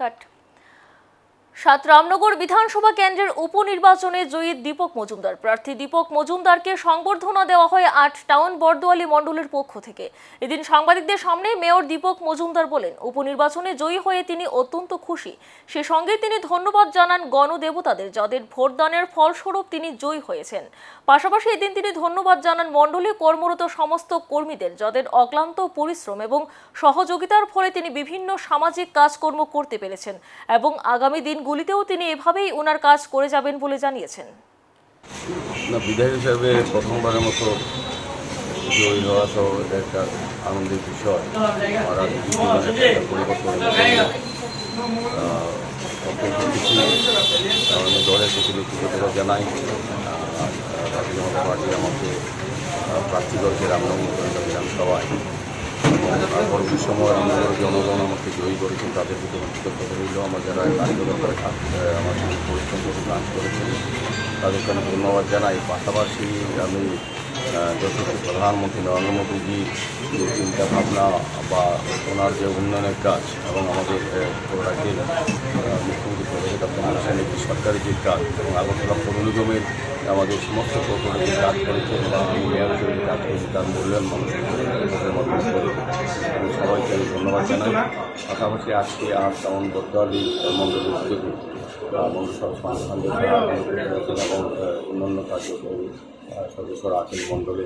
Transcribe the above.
cut. সাত রামনগর বিধানসভা কেন্দ্রের উপনির্বাচনে জয়ী দীপক মজুমদার। প্রার্থী দীপক মজুমদারকে সংবর্ধনা দেওয়া হয় আট টাউন বর্দোয়ালি মণ্ডলের পক্ষ থেকে। এদিন সাংবাদিকদের সামনে মেয়র দীপক মজুমদার বলেন, উপনির্বাচনে জয়ী হয়ে তিনি অত্যন্ত খুশি। সে সঙ্গে তিনি ধন্যবাদ জানান গণদেবতাদের, যাদের ভোটদানের ফলস্বরূপ তিনি জয়ী হয়েছেন। পাশাপাশি এদিন তিনি ধন্যবাদ জানান মণ্ডলে কর্মরত সমস্ত কর্মীদের, যাদের অক্লান্ত পরিশ্রম এবং সহযোগিতার ফলে তিনি বিভিন্ন সামাজিক কাজকর্ম করতে পেরেছেন এবং আগামী দিনগুলিতেও তিনি এভাবেই ওনার কাজ করে যাবেন বলে জানিয়েছেন। বিধায়ক হিসাবে প্রথমবারের মতো জয়ী হওয়া এটা একটা আনন্দের বিষয়। প্রতি কৃতজ্ঞতা জানাই। জাতীয় জনতা পার্টি আমাকে প্রার্থী করেছে রামনগর বিধানসভায় পরবর্তী সময় রামনগরের জনগণ আমাকে জয়ী করেছেন তাদের প্রতি কৃতজ্ঞতা রইল। আমার যারা কার্যকর্তারা আমার সঙ্গে পরিশ্রম করে কাজ করেছেন, তাদেরকে আমি ধন্যবাদ জানাই। পাশাপাশি আমি যথেষ্ট প্রধানমন্ত্রী নরেন্দ্র মোদীজি যে চিন্তা ভাবনা বা ওনার যে উন্নয়নের কাজ এবং আমাদের রাজ্যের সরকারি যে কাজ এবং আগরতলা পৌর নিগমের আমাদের সমস্ত প্রকল্পে যে কাজ করেছেন এবং মেয়র হিসেবে কাজ করেছেন তার মূল্যায়ন মানুষের করে আমি সবাইকে আমি ধন্যবাদ জানাই। পাশাপাশি আজকে আর তেমন বদ্দালি মণ্ডলের উদ্যোগে মন্ডল এবং অন্যান্য আহ, সদস্যরা আছেন মণ্ডলে